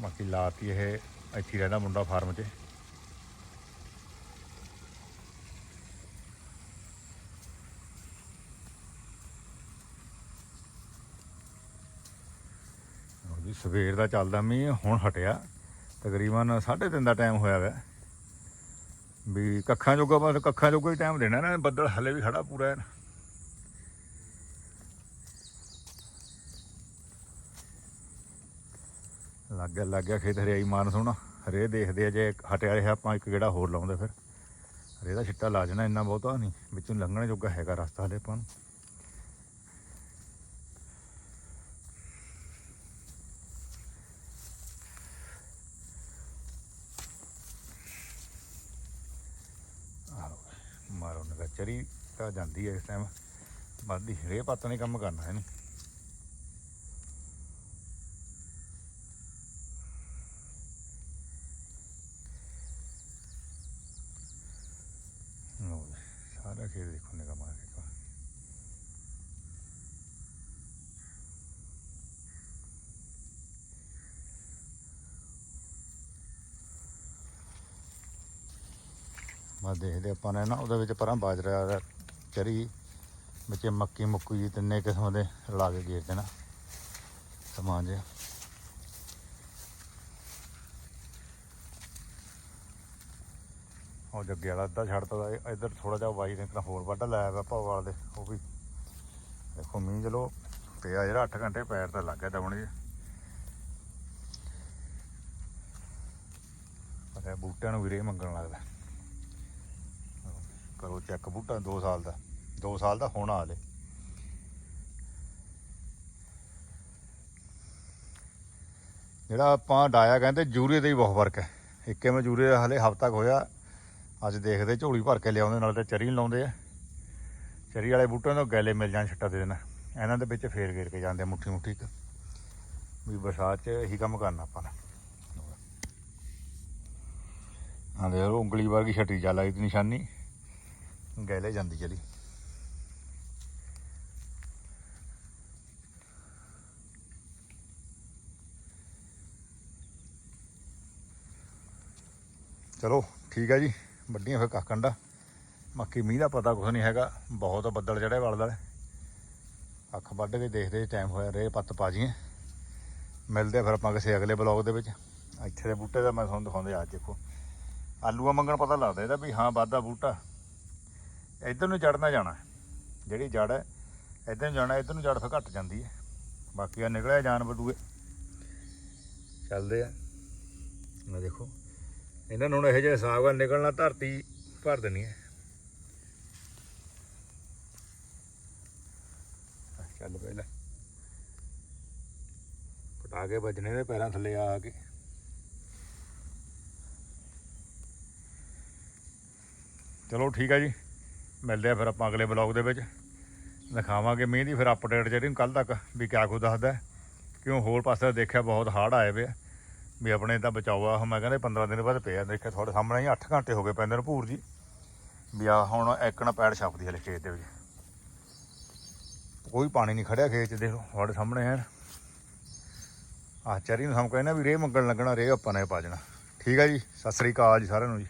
ਬਾਕੀ ਲਾਤੀ ਇਹ, ਇੱਥੇ ਰਹਿੰਦਾ ਮੁੰਡਾ ਫਾਰਮ 'ਚ। ਜੀ, ਸਵੇਰ ਦਾ ਚੱਲਦਾ ਮੀਂਹ, ਹੁਣ ਹਟਿਆ। ਤਕਰੀਬਨ 3:30 ਦਾ ਟਾਈਮ ਹੋਇਆ ਵਾ। ਵੀ ਕੱਖਾਂ ਜੋਗਾ ਬਸ ਕੱਖਾਂ ਜੋਗਾ ਹੀ ਟਾਈਮ ਦੇਣਾ ਨਾ, ਬੱਦਲ ਹਲੇ ਵੀ ਖੜਾ ਪੂਰਾ ਹੈ ਲੱਗ ਗਿਆ ਲੱਗ ਗਿਆ ਖੇਤ ਹਰਿਆਈ ਮਾਰਨ ਸੋਹਣਾ। ਹਰੇ ਦੇਖਦੇ ਆ ਜੇ ਹਟਿਆ ਰਿਹਾ ਆਪਾਂ ਇੱਕ ਗੇੜਾ ਹੋਰ ਲਾਉਂਦੇ ਫਿਰ। ਹਰੇ ਦਾ ਛਿੱਟਾ ਲਾ ਜਾਣਾ ਇੰਨਾ ਬਹੁਤਾ ਨਹੀਂ। ਵਿੱਚੋਂ ਲੰਘਣ ਜੋਗਾ ਹੈਗਾ ਰਸਤਾ ਹਲੇ ਆਪਾਂ ਨੂੰ। ਆਹੋ, ਮਾਰੋ ਨਗਾ ਚਰੀ ਤਾਂ ਜਾਂਦੀ ਹੈ ਇਸ ਟਾਈਮ ਵੱਧਦੀ ਹਰੇ ਪੱਤ ਨੇ ਕੰਮ ਕਰਨਾ ਹੈ ਨਹੀਂ ਲਓ ਜੀ, ਸਾਰਾ ਖੇਤ ਦੇਖੋ ਨਿਗਾ ਮਾਰ ਕੇ ਇੱਕ ਵਾਰ। ਬਸ ਦੇਖਦੇ ਆਪਾਂ ਨੇ ਨਾ, ਉਹਦੇ ਵਿੱਚ ਪਰਾਂ ਬਾਜਰਾ ਚਰੀ, ਵਿੱਚ ਮੱਕੀ, ਮੁੱਕੀ ਜੀ, ਤਿੰਨੇ ਕਿਸਮ ਦੇ ਰਲਾ ਕੇ ਗੇਰ ਦੇਣਾ ਸਮਾਨ ਜਿਹਾ। ਉਹ ਜੱਗੇ ਵਾਲਾ ਅੱਧਾ ਛੱਡਤਾ ਦਾ ਇੱਧਰ ਥੋੜਾ ਜਿਹਾ ਵਾਈ ਨੇ ਤਾਂ ਹੋਰ ਵੱਢ ਲਾਇਆ ਵਾ ਭਵਾਲ ਦੇ, ਉਹ ਵੀ। ਦੇਖੋ, ਮੀਂਹ ਚਲੋ ਪਿਆ ਜਿਹੜਾ 8 ਘੰਟੇ ਪੈਰ ਤਾਂ ਲੱਗ ਗਿਆ ਦਬਣ ਜੀ। ਪਰ ਬੂਟਿਆਂ ਨੂੰ ਵੀ ਵੀਰੇ ਮੰਗਣ ਲੱਗਦਾ। ਕਰੋ ਚੈੱਕ ਬੂਟਾ 2 ਸਾਲ ਦਾ 2 ਸਾਲ ਦਾ ਹੋਣਾ ਹਾਲੇ। ਜਿਹੜਾ ਆਪਾਂ ਡਾਇਆ ਕਹਿੰਦੇ ਜੂਰੇ ਦਾ ਹੀ ਬਹੁਤ ਫ਼ਰਕ ਹੈ। ਇੱਕ ਐਵੇਂ ਜੂਰੇ ਹਾਲੇ ਹਲੇ ਹਫ਼ਤਾ ਕੁ ਹੋਇਆ, ਅੱਜ ਦੇਖਦੇ ਝੋਲੀ ਭਰ ਕੇ ਲਿਆਉਂਦੇ, ਨਾਲ ਤੇ ਚਰੀ ਲਾਉਂਦੇ ਆ। ਚਰੀ ਵਾਲੇ ਬੂਟਿਆਂ ਤੋਂ ਗੈਲੇ ਮਿਲ ਜਾਣ ਛੱਟਾ ਦੇ ਦੇਣਾ। ਇਹਨਾਂ ਦੇ ਵਿੱਚ ਫੇਰ ਫੇਰ ਕੇ ਜਾਂਦੇ ਮੁੱਠੀ ਮੁੱਠੀ ਇੱਕ। ਵੀ ਬਰਸਾਤ 'ਚ ਇਹੀ ਕੰਮ ਕਰਨਾ ਆਪਾਂ ਨੇ। ਹਾਂ ਦੇ ਉਂਗਲੀ ਵਰਗੀ ਛੱਟੀ ਚੱਲ ਆਈ ਦੀ ਨਿਸ਼ਾਨੀ। ਗੈਲੇ ਜਾਂਦੀ ਚਲੀ। ਚਲੋ, ਠੀਕ ਹੈ ਜੀ, ਵੱਡੀਆਂ ਫਿਰ ਕੱਖ ਕੰਡਾ। ਬਾਕੀ ਮੀਂਹ ਦਾ ਪਤਾ ਕੁਛ ਨਹੀਂ ਹੈਗਾ, ਬਹੁਤ ਬੱਦਲ ਚੜੇ ਵਲਦਾ ਅੱਖ ਵੱਢ ਕੇ ਦੇਖਦੇ ਟਾਈਮ ਹੋਇਆ ਰੇ ਪੱਤ ਪਾ ਜੀਏ ਮਿਲਦੇ ਫਿਰ ਆਪਾਂ ਕਿਸੇ ਅਗਲੇ ਬਲੌਗ ਦੇ ਵਿੱਚ। ਇੱਥੇ ਦੇ ਬੂਟੇ ਦਾ ਮੈਂ ਤੁਹਾਨੂੰ ਦਿਖਾਉਂਦੇ ਆ ਦੇਖੋ। ਆਲੂਆ ਮੰਗਣ ਪਤਾ ਲੱਗਦਾ ਇਹਦਾ ਵੀ ਹਾਂ, ਵਾਧਾ ਬੂਟਾ। ਇੱਧਰ ਨੂੰ ਚੜਨਾ ਜਾਣਾ ਜਿਹੜੀ ਜੜ ਹੈ, ਇੱਧਰ ਨੂੰ ਜਾਣਾ, ਇੱਧਰ ਨੂੰ ਜੜ ਫਿਰ ਘਟ ਜਾਂਦੀ ਹੈ। ਬਾਕੀ ਆ ਨਿਕਲਿਆ ਜਾਨ ਬਟੂਏ। ਚੱਲਦੇ ਆ। ਮੈਂ ਦੇਖੋ, ਇਹਨਾਂ ਨੂੰ ਹੁਣ ਇਹੋ ਜਿਹਾ ਹਿਸਾਬ ਨਾਲ ਨਿਕਲਣਾ, ਧਰਤੀ ਭਰ ਦੇਣੀ ਹੈ। ਚੱਲ ਪਹਿਲਾਂ ਪਟਾਕੇ ਵੱਜਣੇ ਦੇ ਪੈਰਾਂ ਥੱਲੇ ਆ ਕੇ। ਚਲੋ ਠੀਕ ਹੈ ਜੀ। ਮਿਲਦੇ ਆ ਫਿਰ ਆਪਾਂ ਅਗਲੇ ਬਲੌਗ ਦੇ ਵਿੱਚ। ਦਿਖਾਵਾਂਗੇ ਮੀਂਹ ਦੀ, ਫਿਰ ਅਪਡੇਟ ਜਿਹੜੀ ਕੱਲ ਤੱਕ ਵੀ ਕਿਆ ਕੁ ਦੱਸਦਾ। ਕਿਉਂ ਹੋਰ ਪਾਸੇ ਦੇਖਿਆ ਬਹੁਤ ਹਾਰਡ ਆਏ ਵੇ ਵੀ ਆਪਣੇ ਤਾਂ ਬਚਾਓ ਆ, ਮੈਂ ਕਹਿੰਦੇ 15 ਦਿਨ ਬਾਅਦ ਪਿਆ ਦੇਖਿਆ ਤੁਹਾਡੇ ਸਾਹਮਣੇ ਹੀ 8 ਘੰਟੇ ਹੋ ਗਏ ਪੈਂਦੇ ਨੂੰ ਭੂਰ ਜੀ। ਵੀ ਆ ਹੁਣ ਐਕਣ ਪੈੜ ਛਪਦੀ ਹਲੇ ਖੇਤ ਦੇ ਵਿੱਚ। ਕੋਈ ਪਾਣੀ ਨਹੀਂ ਖੜਿਆ ਖੇਤ 'ਚ, ਦੇਖੋ ਤੁਹਾਡੇ ਸਾਹਮਣੇ ਹੈ ਆਹ ਚਰੀ ਨੂੰ ਹਮ ਕਹਿੰਦਾ ਵੀ ਰੇਹ ਮੰਗਣ ਲੱਗਣਾ, ਰੇਹ ਆਪਾਂ ਨੇ ਪਾ ਜਾਣਾ ਠੀਕ ਹੈ ਜੀ, ਸਤਿ ਸ੍ਰੀ ਅਕਾਲ ਜੀ ਸਾਰਿਆਂ ਨੂੰ ਜੀ।